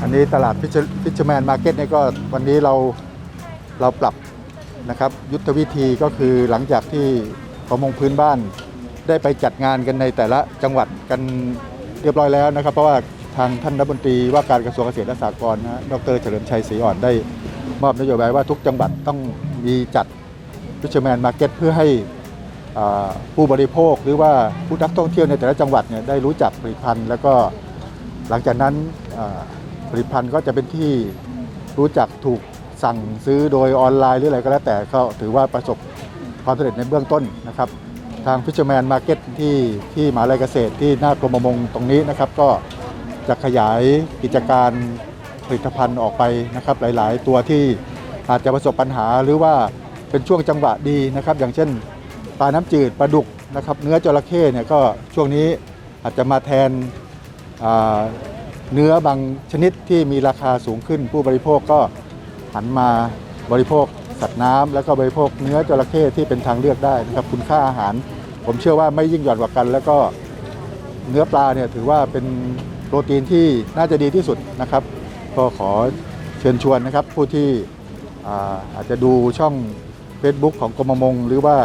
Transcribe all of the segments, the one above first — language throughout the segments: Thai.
อันนี้ตลาดฟิชแมนมาร์เก็ตเนี่ยก็วันนี้เราเราปรับนะครับยุทธวิธีก็คือหลังจากที่ประมงพื้นบ้านได้ไปจัดงานกันในแต่ละจังหวัดกันเรียบร้อยแล้วนะครับ เพราะว่าทางท่านรัฐมนตรีว่าการกระทรวงเกษตรและสหกรณ์นะฮะดรเฉลิมชัยศรีอ่อนได้ มอบนโยบายว่าทุกจังหวัดต้องมีจัดฟิชแมนมาร์เก็ตเพื่อให้ผู้บริโภคหรือว่าผู้นักท่องเที่ยวในแต่ละจังหวัดเนี่ยได้รู้จักผลิตภัณฑ์ แล้วก็หลังจากนั้นผลิตภัณฑ์ก็จะเป็นที่รู้จักถูกสั่งซื้อโดยออนไลน์หรืออะไรก็แล้วแต่ก็ถือว่าประสบความสำเร็จในเบื้องต้นนะครับ ทาง Fisherman Market ที่ที่มหาลัยเกษตรที่หน้ากรมประมงตรงนี้นะครับ ก็จะขยายกิจการ ผลิตภัณฑ์ออกไปนะครับหลาย ๆ ตัวที่อาจจะประสบปัญหาหรือว่าเป็นช่วงจังหวะดีนะครับ อย่างเช่นปลาน้ำจืดปลาดุกนะครับเนื้อจระเข้เนี่ยก็ช่วงนี้อาจจะมาแทนเนื้อบางชนิดที่มีราคาสูงขึ้น ผู้บริโภคก็หันมาบริโภคสัตว์น้ำแล้วก็บริโภคเนื้อจระเข้ที่เป็นทางเลือกได้นะครับคุณค่าอาหาร ผมเชื่อว่าไม่ยิ่งหย่อนกว่ากัน แล้วก็เนื้อปลาเนี่ยถือว่าเป็นโปรตีนที่น่าจะดีที่สุดนะครับ ก็ขอเชิญชวนนะครับผู้ที่อาอาจจะดูช่อง Facebook ของกรมประมง หรือว่า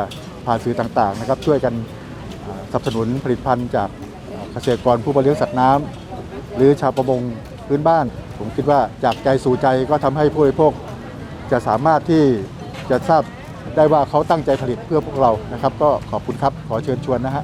ผ่านสื่อต่างๆนะครับช่วยกันอ่าสนับสนุนผลิตภัณฑ์จากอ่าเกษตรกรผู้บริเลี้ยงสัตว์น้ำหรือชาวประมงพื้นบ้าน ผมคิดว่าจากใจสู่ใจก็ทำให้ผู้บริโภค จะสามารถที่จะทราบได้ว่าเขาตั้งใจผลิตเพื่อพวกเรานะครับ ก็ขอบคุณครับขอเชิญชวนนะฮะ